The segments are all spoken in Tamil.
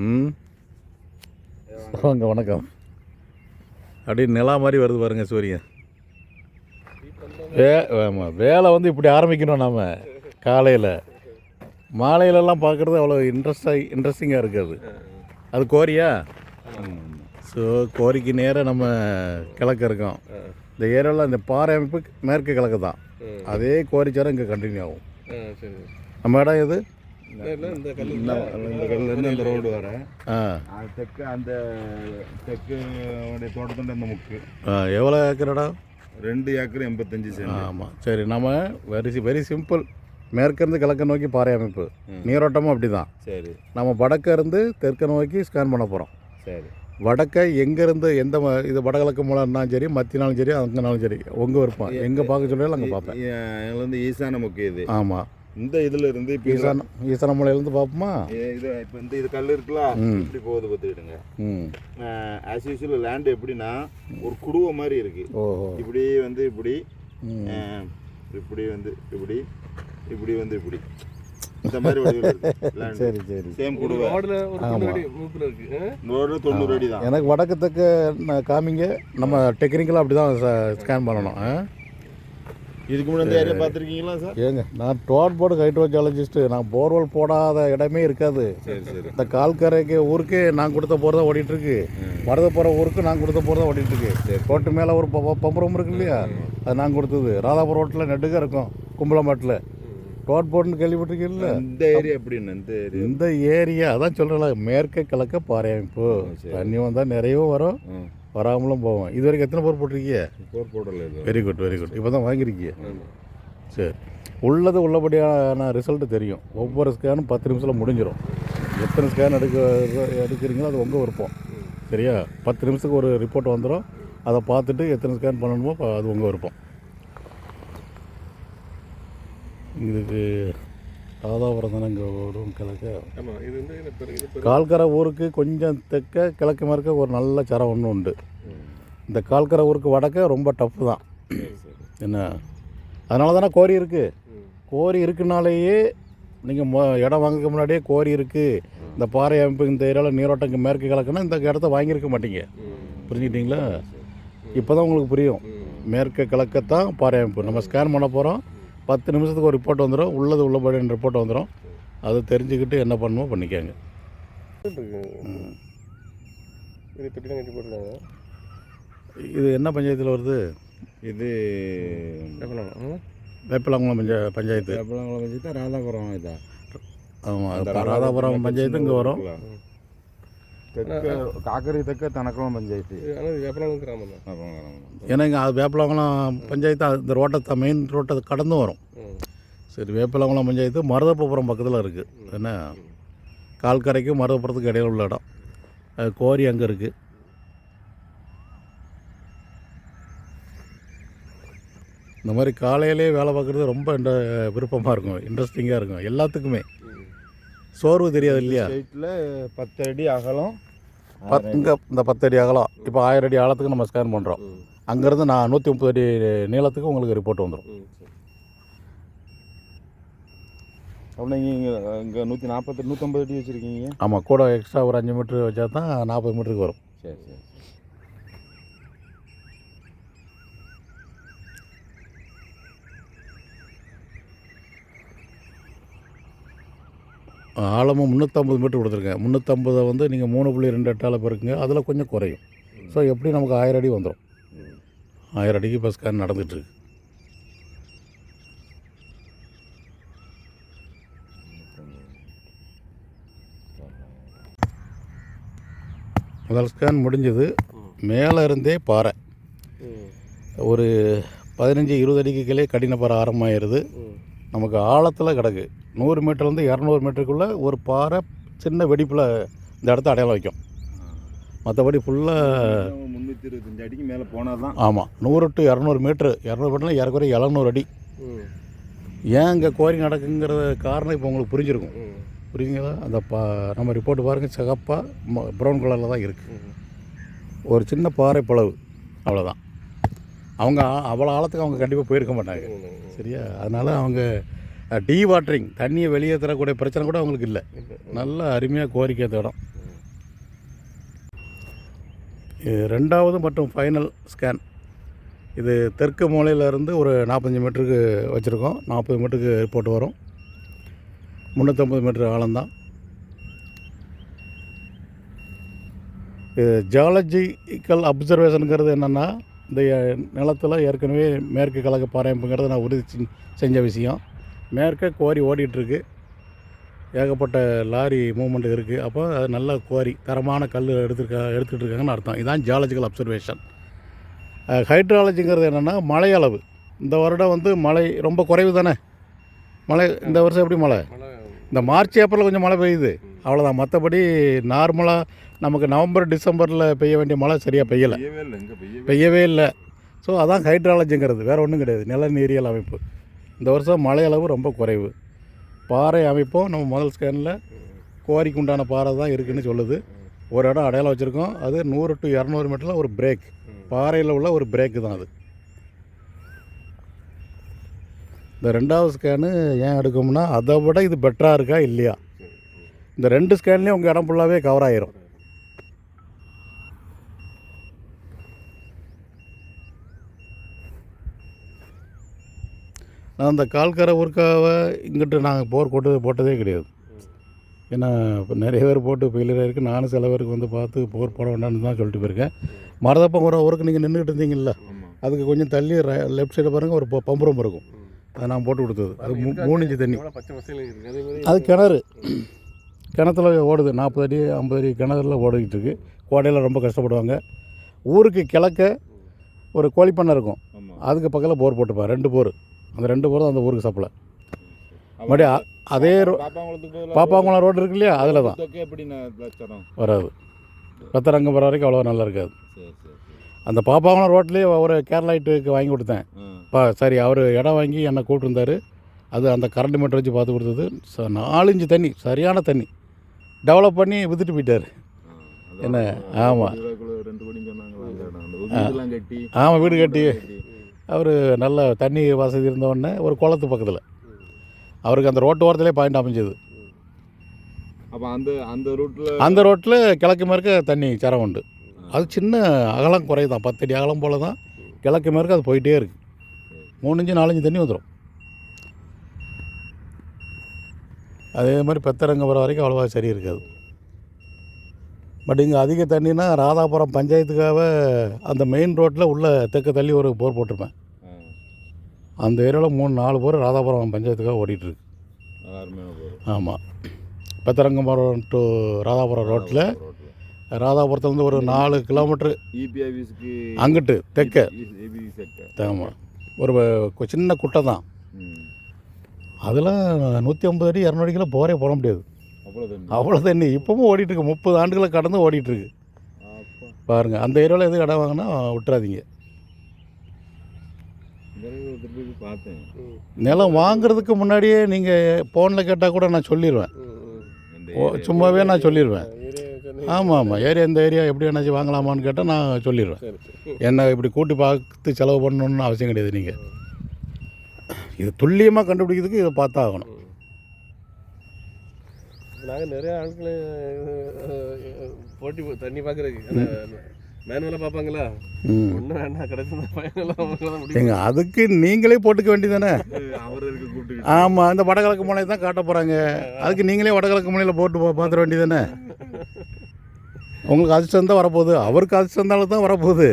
ம்? வாங்க வணக்கம். அப்படியே நிலா மாதிரி வருது பாருங்க சூரியன் வே ஆமாம் வேலை வந்து இப்படி ஆரம்பிக்கணும் நாம் காலையில். மாலையிலலாம் பார்க்குறது அவ்வளோ இன்ட்ரெஸ்டாக இன்ட்ரெஸ்டிங்காக இருக்காது. அது கோரியா? ஸோ கோரிக்கு நேராக நம்ம கிழக்கு இருக்கோம். இந்த ஏரியாவில் இந்த பாறை அமைப்பு மேற்கு கிழக்கு தான். அதே கோரிச்சாரம் இங்கே கண்டினியூ ஆகும். நம்ம இடம் எது? இந்த கல் இந்த அந்த ரோடு வர. தெற்கு அந்த தெற்கு உடைய தோட்டத்தோட இந்த முக்கு எவ்வளோ ஏக்கர் இடம்? ரெண்டு ஏக்கர் எண்பத்தஞ்சு சென்ட். ஆமாம் சரி நம்ம வெரி வெரி சிம்பிள் மேற்கிருந்து கிழக்க நோக்கி பாறை அமைப்பு. நீரோட்டமும் அப்படி தான் சரி. நம்ம வடக்க இருந்து தெற்க நோக்கி ஸ்கேன் பண்ண போகிறோம் சரி. வடக்க எங்கேருந்து எந்த இது வடகிழக்கு மூலம்னாலும் சரி மத்தினாலும் சரி அங்கேனாலும் சரி உங்கள் விருப்பம். எங்கே பார்க்க சொன்னாலும் அங்கே பார்ப்பேன். இதுல இருந்து ஈசான முக்கு இது. ஆமாம் இந்த இதுல இருந்து இப்போ ஈசான ஈசான மூலையிலேருந்து பார்ப்போமா இது இப்போ இந்த இது கல் இருக்குல்ல இப்படி போகுது பார்த்துக்கிடுங்க. ம். ஆஸ் யூஸ்வல் லேண்ட் எப்படின்னா ஒரு குடுவை மாதிரி இருக்கு. இப்படி வந்து இப்படி இப்படி வந்து இப்படி இப்படி வந்து இப்படி. இந்த மாதிரி. சரி சரி. சேம் குடுவை. ஒரு தொண்ணூறு அடி தான் எனக்கு வடக்கு நான் காமிங்க. நம்ம டெக்னிக்கலாக அப்படி தான் ஸ்கேன் பண்ணணும். இதுக்கு முன்னாடி இந்த ஏரியா பார்த்துருக்கீங்களா சார்? ஏங்க நான் டோட் போர்டு ஹைட்ரோஜாலஜிஸ்ட்டு நான் போர்வெல் போடாத இடமே இருக்காது. சரி சரி. இந்த கால்கரைக்கு ஊருக்கு நான் கொடுத்த போர் தான் ஓடிட்டு இருக்கு மருத போகிற ஊருக்கு நான் கொடுத்த போர் தான் ஓடிட்டு இருக்கு ரோட்டு மேலே ஒரு பம்பரம் இருக்கு இல்லையா? அது நான் கொடுத்தது. ராதாபுரம் ரோட்டில் நெடுக இருக்கும் கும்பலமாட்டில் டோட் போர்டுன்னு கேள்விப்பட்டிருக்கீங்கல்ல இந்த ஏரியா எப்படின்னு இந்த ஏரியா? இந்த ஏரியா அதான் சொல்கிறல மேற்க கிழக்க பாறை அமைப்பு சரி. தண்ணி வந்தால் நிறையவும் வரும். வராமலும் போவோம் இது வரைக்கும் எத்தனை போர் போட்டிருக்கீங்க போர் போடல வெரி குட் வெரி குட் இப்போ தான் வாங்கியிருக்கீங்க சரி. உள்ளது உள்ளபடியான ரிசல்ட் தெரியும். ஒவ்வொரு ஸ்கேனும் பத்து நிமிஷத்தில் முடிஞ்சிடும் எத்தனை ஸ்கேன் எடுக்க எடுக்கிறீங்களோ அது உங்கள் விருப்பம். சரியா? பத்து நிமிஷத்துக்கு ஒரு ரிப்போர்ட் வந்துடும் அதை பார்த்துட்டு எத்தனை ஸ்கேன் பண்ணணுமோ அது உங்கள் விருப்பம். இதுக்கு தானே இங்கே வரும் கிழக்க கால்கரை ஊருக்கு கொஞ்சம் தெற்க கிழக்கு மேற்க ஒரு நல்ல சரம் ஒன்று உண்டு. இந்த கால்கரை ஊருக்கு வடக்க ரொம்ப டஃப் தான். என்ன? அதனால தானே கோரி இருக்குது. கோரி இருக்குனாலேயே நீங்கள் மொ இடம் வாங்குறதுக்கு முன்னாடியே கோரி இருக்குது இந்த பாறை அமைப்பு இந்த ஏரியாவில் நீரோட்டம் இங்கே மேற்கு கிழக்குன்னா இந்த இடத்த வாங்கியிருக்க மாட்டீங்க. புரிஞ்சுக்கிட்டீங்களா? இப்போ தான் உங்களுக்கு புரியும். மேற்கு கிழக்கத்தான் பாறை அமைப்பு. நம்ம ஸ்கேன் பண்ண போகிறோம் பத்து நிமிஷத்துக்கு ஒரு ரிப்போர்ட் வந்துடும் உள்ளது உள்ளபடியான ரிப்போர்ட் வந்துடும் அதை தெரிஞ்சுக்கிட்டு என்ன பண்ணணுமோ பண்ணிக்கோங்க. இது என்ன பஞ்சாயத்தில் வருது? இது? வேப்பலாங்குளம். பஞ்சா பஞ்சாயத்து. எப்பளங்குளம் வச்சு தான் ராதாபுரம் இதா ஆமாம் ராதாபுரம் பஞ்சாயத்து இங்கே வரும். தெற்கு காக்கரி தெற்க தனக்குளம் பஞ்சாயத்து. ஆனால் கிராமம் தான் ஏன்னா இங்கே அது வேப்பலாங்குளம் பஞ்சாயத்து அந்த ரோட்டை மெயின் ரோட்டை கடந்து வரும். சரி வேப்பலாங்குளம் பஞ்சாயத்து மருதப்புறம் பக்கத்தில் இருக்குது என்ன? கால்கரைக்கும் மருதப்புறத்துக்கு இடையில உள்ள இடம். அது கோரி அங்கே இருக்குது இந்த மாதிரி காலையிலே வேலை பார்க்குறது ரொம்ப விருப்பமாக இருக்கும். இன்ட்ரெஸ்டிங்காக இருக்கும். எல்லாத்துக்குமே. சோர்வு தெரியாது இல்லையா ஸ்ட்ரெயிட்டில் பத்து அடி அகலம். பத் இங்கே இந்த பத்தடி அகலம். இப்போ ஆயிரம் அடி ஆழத்துக்கு நம்ம ஸ்கேன் பண்ணுறோம். அங்கேருந்து நான் நூற்றி முப்பது அடி நீளத்துக்கு உங்களுக்கு ரிப்போர்ட் வந்துடும் ம். சரி. அப்போ நீங்கள் இங்கே இங்கே நூற்றி நாற்பத்தி நூற்றம்பது அடி வச்சுருக்கீங்க. ஆமாம் கூட எக்ஸ்ட்ரா ஒரு அஞ்சு மீட்ரு வச்சா தான் நாற்பது மீட்டருக்கு வரும். சரி சரி. ஆழமும் முந்நூற்றம்பது மீட்டர் கொடுத்துருக்கேன். முந்நூற்றம்பதை வந்து நீங்கள் மூணு புள்ளி ரெண்டு எட்டால் பெருக்குங்க அதில் கொஞ்சம் குறையும். ஸோ எப்படி நமக்கு ஆயிரம் அடி வந்துடும் ஆயிரம் அடிக்கு இப்போ ஸ்கேன் நடந்துகிட்ருக்கு முதல் ஸ்கேன் முடிஞ்சது. மேலே இருந்தே பாறை. ஒரு பதினஞ்சு இருபது அடிக்கு கீழே கடின பாறை ஆரம்பமாயிருது. நமக்கு ஆழத்தில் கிடக்கு. நூறு மீட்டர்லேருந்து இரநூறு மீட்டருக்குள்ளே ஒரு பாறை சின்ன வெடிப்பில் இந்த இடத்த அடையாளம் வைக்கும். மற்றபடி ஃபுல்லாக முந்நூற்றி இருபத்தஞ்சு அடிக்கு மேலே போனால் தான் ஆமாம் நூறு டு இரநூறு மீட்ரு இரநூறு மீட்டர்னா ஏறக்குறைய எழுநூறு அடி. ஏன் இங்கே கோரி நடக்குங்கிற காரணம் இப்போ உங்களுக்கு புரிஞ்சிருக்கும். புரியுங்களா அந்த பா நம்ம ரிப்போர்ட் பாருங்கள் சிகப்பாக ப்ரௌன் கலரில் தான் இருக்குது. ஒரு சின்ன பாறை பிளவு. அவ்வளோதான் அவங்க அவ்வளோ ஆழத்துக்கு அவங்க கண்டிப்பாக போயிருக்க மாட்டாங்க. சரியா? அதனால் அவங்க டீ வாட்டரிங் தண்ணியை வெளியே தரக்கூடிய பிரச்சனை கூட அவங்களுக்கு இல்லை. நல்ல அருமையாக கோரிக்கை தேடும் இது ரெண்டாவது மற்றும் ஃபைனல் ஸ்கேன் இது தெற்கு மூலையிலேருந்து ஒரு நாற்பத்தஞ்சு மீட்டருக்கு வச்சுருக்கோம். நாற்பது மீட்டருக்கு ரிப்போர்ட் வரும். முந்நூற்றம்பது மீட்டர் ஆழம்தான். இது ஜியாலஜிக்கல் அப்சர்வேஷனுங்கிறது என்னென்னா இந்த நிலத்தில் ஏற்கனவே மேற்கு கழக பாறையம்புங்கிறத நான் உறுதி செஞ்ச விஷயம். மேற்கே குவாரி ஓடிட்டுருக்கு. ஏகப்பட்ட லாரி மூவ்மெண்ட் இருக்குது அப்போ அது நல்ல குவாரி தரமான கல் எடுத்துருக்கா எடுத்துகிட்டு இருக்காங்கன்னு அர்த்தம் இதுதான் ஜியாலஜிக்கல் அப்சர்வேஷன் ஹைட்ராலஜிங்கிறது என்னென்னா மழை அளவு. இந்த வருடம் வந்து மழை ரொம்ப குறைவு தானே? மழை இந்த வருஷம் எப்படி மழை? இந்த மார்ச் ஏப்ரல் கொஞ்சம் மழை பெய்யுது. அவ்வளோதான் மற்றபடி நார்மலாக நமக்கு நவம்பர் டிசம்பரில் பெய்ய வேண்டிய மழை சரியாக பெய்யலை. இல்லை பெய்யவே இல்லை. ஸோ அதான் ஹைட்ராலஜிங்கிறது வேறு ஒன்றும் கிடையாது. நில நீரியல் அமைப்பு. இந்த வருஷம் மழை அளவு ரொம்ப குறைவு. பாறை அமைப்பும். நம்ம முதல் ஸ்கேனில் குவாரிக்கு உண்டான பாறை தான் இருக்குதுன்னு சொல்லுது. ஒரு இடம் அடையாளம் வச்சுருக்கோம். அது நூறு டு இரநூறு மீட்டரில் ஒரு பிரேக் பாறையில் உள்ள ஒரு பிரேக்கு தான் அது. இந்த ரெண்டாவது ஸ்கேனு ஏன் எடுக்கோம்னா அதை விட இது பெட்டராக இருக்கா இல்லையா? இந்த ரெண்டு ஸ்கேன்லேயும் உங்கள் இடம் ஃபுல்லாகவே கவர் ஆயிரும். நான் அந்த கால்கரை ஊருக்காவை இங்கிட்டு நாங்கள் போர் போட்டு போட்டதே கிடையாது. ஏன்னா இப்போ நிறைய பேர் போட்டு ஃபெயிலியர் இருக்குது நானும் சில பேருக்கு வந்து பார்த்து போர் போட வேண்டாம்னு தான் சொல்லிட்டு போயிருக்கேன். மரதப்பம் ஒரு ஊருக்கு நீங்கள் நின்றுட்டு இருந்தீங்கல்ல அதுக்கு கொஞ்சம் தள்ளி லெஃப்ட் சைடு பாருங்கள் ஒரு ப- பம்பரம் இருக்கும். அதை நான் போட்டு கொடுத்தது. அது மூணு இன்ச்சு தண்ணி. இருக்குது? அதே கிணறு. கிணத்துல ஓடுது. நாற்பது அடி ஐம்பது அடி கிணறுல ஓடிக்கிட்டு இருக்கு. கோடையில் ரொம்ப கஷ்டப்படுவாங்க. ஊருக்கு கிழக்க ஒரு கோழிப்பண்ணை இருக்கும். அதுக்கு பக்கத்தில் போர் போட்டுப்பேன் ரெண்டு போர். அந்த ரெண்டு போரும் அந்த ஊருக்கு சப்ளை மறுபடியும் அதே ரோ பாப்பாங்குளம் ரோடு இருக்கு இல்லையா அதில் தான் வராது. ரத்தரங்கம் வர வரைக்கும் அவ்வளோ நல்லா இருக்காது. அந்த பாப்பாங்குளம் ரோட்லேயே ஒரு கேரளைட்டுக்கு வாங்கி கொடுத்தேன். பா சரி அவர் இடம் வாங்கி என்னை கூப்பிட்டுருந்தாரு. அது அந்த கரண்ட் மீட்டர் வச்சு பார்த்து கொடுத்தது. ச நாலஞ்சு தண்ணி சரியான தண்ணி. டெவலப் பண்ணி வித்துட்டு போயிட்டார். என்ன? ஒரு ஆமா. கோடி ரூபாய்க்குள்ள ரெண்டு கோடின்னு சொன்னாங்களா அந்த இடம் அந்த வீடெல்லாம் கட்டி ஆமாம் வீடு கட்டி. அவர் நல்ல தண்ணி வசதி இருந்தவுடனே ஒரு குளத்து பக்கத்தில். அவருக்கு அந்த ரோட்டு ஓரத்துலேயே பாயிண்ட் அமைஞ்சது. அப்போ அந்த அந்த ரூட்டில் அந்த ரோட்டில் கிழக்கு மேற்க தண்ணி சரம் உண்டு. அது சின்ன அகலம் குறையுதான் பத்தடி அகலம் போல தான் கிழக்கு மேற்கு அது போயிட்டே இருக்கு. மூணு நாலஞ்சு தண்ணி வந்துடும் அதே மாதிரி பெத்தரங்க வர வரைக்கும் அவ்வளோவா சரி இருக்காது. பட் இங்கே அதிக தண்ணினா ராதாபுரம் பஞ்சாயத்துக்காக அந்த மெயின் ரோட்டில் உள்ள தெற்கு தள்ளி ஒரு போர் போட்டிருப்பேன். அந்த ஏரியாவில் மூணு நாலு போர் ராதாபுரம் பஞ்சாயத்துக்காக ஓடிட்டுருக்கு. ஆமாம் பெத்தரங்கமரம் டு ராதாபுரம் ரோட்டில் ராதாபுரத்துலேருந்து ஒரு நாலு கிலோமீட்ரு அங்கிட்டு தெற்க ஆமாம் ஒரு சின்ன குட்டை தான். அதெல்லாம் நூற்றி ஐம்பது அடி இரநூறு கிலோ போரே போட முடியாது. அவ்வளோ தண்ணி இப்போவும் ஓடிட்டுருக்கு. முப்பது ஆண்டுகளை கடந்து ஓடிட்டுருக்கு. பாருங்கள் அந்த ஏரியாவில் எதுவும் இடம் வாங்கினா விட்டுறாதீங்க. நிலம் வாங்குறதுக்கு முன்னாடியே நீங்கள் ஃபோனில் கேட்டால் கூட நான் சொல்லிடுவேன் சும்மாவே நான் சொல்லிடுவேன். ஆமாம் ஆமாம் ஏரியா இந்த ஏரியா. எப்படி வேணாச்சும் வாங்கலாமான்னு கேட்டால் நான் சொல்லிடுவேன் என்ன இப்படி கூட்டி பார்த்து செலவு பண்ணணும்னு அவசியம் கிடையாது நீங்கள் இது துல்லியமாக கண்டுபிடிக்கிறதுக்கு இதை பார்த்தா ஆகணும் நாங்கள் நிறைய ஆட்கள் போட்டி தண்ணி பார்க்குறதுக்கு மேனுவலாக பார்ப்பாங்களா? ஒன்றும் வேண்டாம் கிடைச்சா பயங்களாக அவங்கள தான் முடியும். ஏங்க அதுக்கு நீங்களே போட்டுக்க வேண்டியதானே அவர் இருக்க கூப்பிட்டு ஆமாம் அந்த வடகிழக்கு முனையை தான் காட்ட போகிறாங்க அதுக்கு நீங்களே வடகிழக்கு முனையில் போட்டு பார்த்துட வேண்டியதானே உங்களுக்கு அதிர்ஷ்டம் தான் வரப்போகுது. அவருக்கு அதிர்ஷ்டம் இருந்தாலும் தான் வரப்போகுது.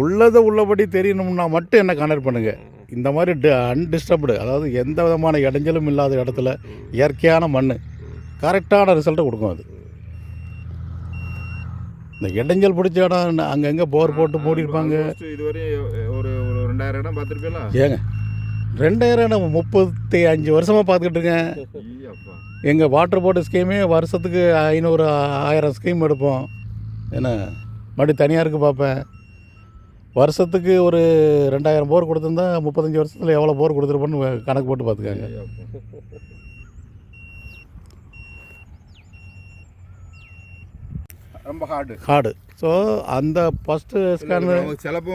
உள்ளதை உள்ளபடி தெரியணும்னா மட்டும் என்ன கான்டாக்ட் பண்ணுங்கள் இந்த மாதிரி அன்டிஸ்டர்ப்டு அதாவது எந்த விதமான இடைஞ்சலும் இல்லாத இடத்துல இயற்கையான மண் கரெக்டான ரிசல்ட்டை கொடுக்கும் அது. இந்த இடைஞ்சல் பிடிச்ச இடம் அங்கங்கே போர் போட்டு மூடிருப்பாங்க இதுவரை ஒரு ஒரு ரெண்டாயிரம் இடம் பார்த்துருப்பீங்களா? ஏங்க ரெண்டாயிரம் நம்ம முப்பத்தி அஞ்சு வருஷமாக பார்த்துக்கிட்டு இருக்கேன். எங்கள் வாட்டர் போர்டு ஸ்கீமே வருஷத்துக்கு ஐநூறு ஆயிரம் ஸ்கீம் எடுப்போம். என்ன மறுபடியும் தனியாருக்கு பார்ப்பேன் வருஷத்துக்கு ஒரு ரெண்டாயிரம் போர் கொடுத்துருந்தா முப்பத்தஞ்சு வருஷத்தில் எவ்வளோ போர் கொடுத்துருப்போன்னு கணக்கு போட்டு பார்த்துக்காங்க ஈ அப்பா ரொம்ப ஹார்டு காடு ஸோ அந்த ஃபஸ்ட்டு ஸ்கேன் சிலப்போ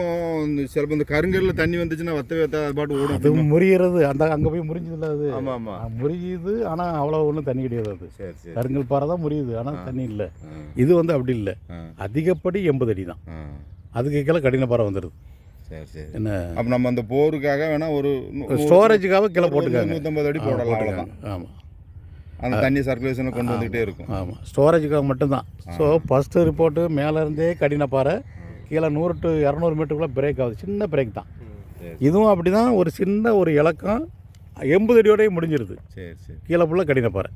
சிலப்போ இந்த கருங்கல்ல தண்ணி வந்துச்சுன்னா வத்தவே வத்த அது பாட்டு ஓடும். அது முறிகிறது அந்த அங்கே போய் முறிஞ்சதில்ல அது? ஆமா ஆமா. ஆ, முறியுது ஆனால் அவ்வளோ ஒன்றும் தண்ணி கிடையாது அது. சரி சரி. கருங்கல் பாறை தான் முறியுது ஆனால் தண்ணி இல்லை. இது வந்து அப்படி இல்லை. அதிகப்படி எண்பது அடி தான். அதுக்கு கீழே கடின பாறை வந்துடுது சரி சரி. என்ன? அப்ப நம்ம அந்த போருக்காக வேணா ஒரு ஸ்டோரேஜுக்காக கீழே போட்டுக்காங்க. நூத்தம்பது அடி போடலாம் ஆமாம் அந்த தண்ணி சர்க்குலேஷனை கொண்டு வந்துகிட்டே இருக்கும். ஆமாம் ஸ்டோரேஜுக்காக மட்டும்தான். ஸோ ஃபஸ்ட்டு ரிப்போர்ட்டு மேலே இருந்தே கடின பாறை கீழே நூறு டு இரநூறு மீட்டருக்குள்ளே பிரேக் ஆகுது. சின்ன பிரேக் தான். இதுவும் அப்படி தான் ஒரு சின்ன ஒரு இலக்கம் எண்பது அடியோடய முடிஞ்சிருது. சரி சரி. கீழே ஃபுல்லாக கடின பாறை.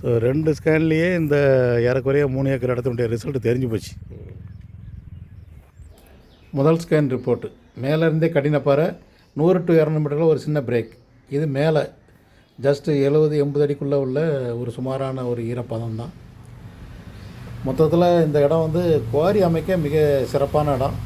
ஸோ ரெண்டு ஸ்கேன்லேயே இந்த ஏறக்குறைய மூணு ஏக்கர் இடத்தினுடைய ரிசல்ட் தெரிஞ்சு போச்சு. முதல் ஸ்கேன் ரிப்போர்ட்டு மேலேருந்தே கடினப்பாறை நூறு டு இரநூறு மீட்டரில் ஒரு சின்ன பிரேக் இது மேலே ஜஸ்ட்டு எழுபது எண்பது அடிக்குள்ளே உள்ள ஒரு சுமாரான ஒரு ஈரப்பதம் தான். மொத்தத்தில் இந்த இடம் வந்து குவாரி அமைக்க மிக சிறப்பான இடம்.